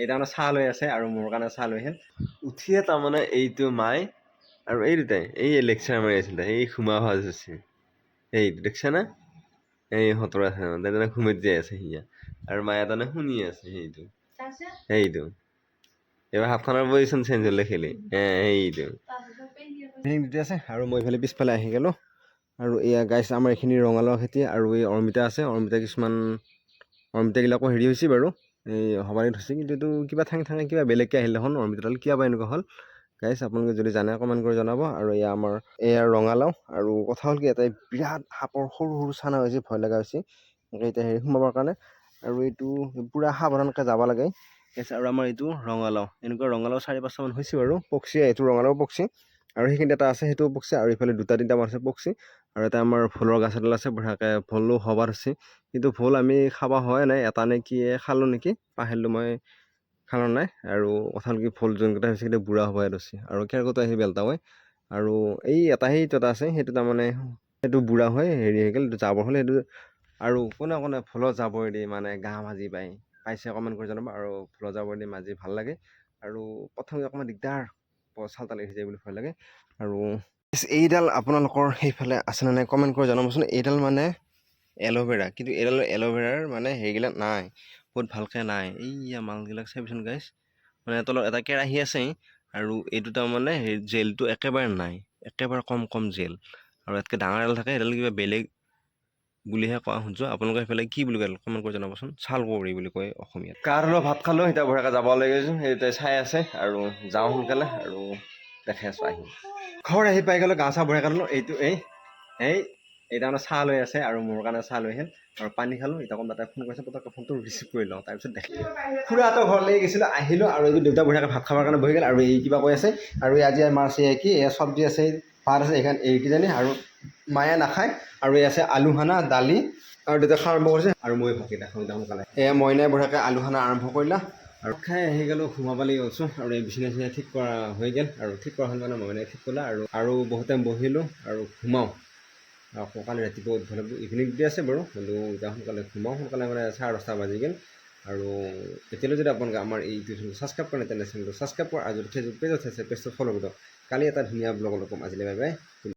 এই তাৰমানে চাহ লৈ আছে আৰু মোৰ কাৰণে চাহ লৈ আহিল উঠিয়ে তাৰমানে এইটো মাই আৰু এই দুটাই এই লেকচাৰ মাৰি আছিল এই সোমা ভাজ আছে। এইটো দেখিছা না? এই সতৰ আছে তেনে ঘুমেত যাই আছে সিয়া আৰু মায়ে তাৰমানে শুনি আছে সেইটো। সেইটো। এইবাৰ হাতখনৰ পজিশ্যন চেঞ্জ হ'লে খেলি। এ সেইটো। ডিউটি আছে আৰু মই এইফালে পিছফালে আহি গ'লোঁ। আৰু এয়া গাইছ আমাৰ এইখিনি ৰঙালাও খেতি আৰু এই অমিতা আছে। অমিতা কিছুমান অমিতাবিলাকো হেৰি হৈছে বাৰু। এই সবাৰীত হৈছে কিন্তু এইটো কিবা ঠাং ঠাঙে কিবা বেলেগকৈ আহিল দেখোন অমিতাডাল কিয় বা এনেকুৱা হ'ল? গাইছ আপোনালোকে যদি জানে কমেণ্ট কৰি জনাব। আৰু এয়া আমাৰ এয়া ৰঙালাও। আৰু কথা হ'ল কি এটাই বিৰাট সাপৰ সৰু সৰু চানা হৈছে ভয় লগা হৈছে। এতিয়া হেৰি সোমাবৰ কাৰণে। আৰু এইটো পূৰা সাৱধানকৈ যাব লাগে। আৰু আমাৰ এইটো ৰঙালাও। এনেকুৱা ৰঙালাও চাৰি পাঁচটামান হৈছে বাৰু পকছি এইটো ৰঙালাও পকছি আৰু সেইখিনিত এটা আছে, সেইটোও পকছি আৰু ইফালে দুটা তিনিটামান আছে পকছি আৰু এটা আমাৰ ভোলৰ গছ এডাল আছে বঢ়িয়াকৈ ভোলো হবাৰ হৈছে। কিন্তু ভোল আমি খাব হোৱাই নাই, এটা নে কি খালোঁ নেকি পাহৰিলোঁ মই খালোঁ নাই। আৰু কথা কি, ভোল যোনকেইটা হৈছে সেইকেইটা বুঢ়া হ'বই ধৰিছে আৰু কেৰ্কেটুৱা আহি বেলতা হয় আৰু এই এটা সেইটো এটা আছে, সেইটো তাৰমানে সেইটো বুঢ়া হয় হেৰি হৈ গ'ল, এইটো জাবৰ হ'লে, সেইটো আৰু কোনে কোনে ভোলৰ জাবৰ দি মানে গা ভাজি পায়, পাইছে কমেণ্ট কৰি জনাব। আৰু ভোলৰ জাবৰ দি মাজি ভালো লাগে। আৰু প্ৰথমে অকণমান দিগদাৰ চাল তাল এৰি যায় বুলি ভয় লাগে। আৰু এইডাল আপোনালোকৰ সেইফালে আছেনে নাই কমেণ্ট কৰি জনাবচোন। এইডাল মানে এল'ভেৰা। কিন্তু এইডাল এল'ভেৰাৰ মানে হেৰিবিলাক নাই। বহুত ভালকৈ নাই। এইয়া মালবিলাক চাবিচোন গাইছ মানে তলত এটা কেৰাহী আছে। আৰু এইটো তাৰমানে জেলটো একেবাৰে নাই। একেবাৰে কম কম জেল আৰু ইয়াতকৈ ডাঙৰ এডাল থাকে সেইডাল কিবা বেলেগ বুলিহে কোৱা শুনিছোঁ। আপোনালোকে সেইফালে কি বুলি কয় কমেণ্ট কৰি জনাবচোন। ছাল কুঁৱৰী বুলি কয় অসমীয়াত। কাঠ হ'লেও ভাত খালোঁ এতিয়া বঢ়িয়াকৈ যাব লাগে সেই চাই আছে আৰু যাওঁ সোনকালে আৰু দেখাই আছোঁ আহি ঘৰ আহি পাই গ'লোঁ চা বঢ়িয়াকৈ ল'লোঁ এইটো এই এই এই তাৰমানে চাহ লৈ আছে আৰু মোৰ কাৰণে চাহ লৈ আহিল আৰু পানী খালোঁ। এতিয়া কোনোবা ফোন কৰিছে পটককৈ ফোনটো ৰিচিভ কৰি লওঁ। তাৰপিছত দেখি। খুৰাহঁতৰ ঘৰলৈ গৈছিলোঁ আহিলোঁ আৰু এইটো দেউতা বঢ়িয়াকৈ ভাত খাবৰ কাৰণে বহি গ'ল। আৰু এই কিবা কৈ আছে আৰু আজি আমাৰ আছে কি এই চব্জি আছে ভাত আছে এইখন এইকেইজনী আৰু মায়ে নাখায় আৰু এই আছে আলু সানা দালি আৰু দেউতা খাওঁ আৰম্ভ কৰিছে। আৰু মই ভাতকেইটা খাওঁ এতিয়া সোনকালে এয়া মইনাই বঢ়িয়াকৈ আলু সানা আৰম্ভ কৰিলা। আৰু খাই আহি গ'লোঁ সোমাব লাগি গৈছোঁ। আৰু এই বিচনা চিচনা ঠিক কৰা হৈ গ'ল। আৰু ঠিক কৰা হ'ল মানে মইনাই ঠিক কৰিলা। আৰু আৰু বহুত বহিলোঁ আৰু ঘুমাওঁ আৰু কালি ৰাতিপুৱা উঠিব লাগিব ইভিনিং ডিউটি আছে বাৰু। কিন্তু এতিয়া সোনকালে ঘুমাওঁ সোনকালে মানে চাৰে দহটা বাজি গ'ল। আৰু এতিয়ালৈ যদি আপোনালোকে আমাৰ এই ইউটিউব ছাবস্ক্ৰাইব কৰে তেনে চেনেলটো ছাবস্ক্ৰাইব কৰে। আৰু ফেচবুক পেজত আছে পেজটো ফ'ল' কৰি দিয়ক। কালি এটা ধুনীয়া ব্লগ লগ পাম আজিলৈ। Bye bye.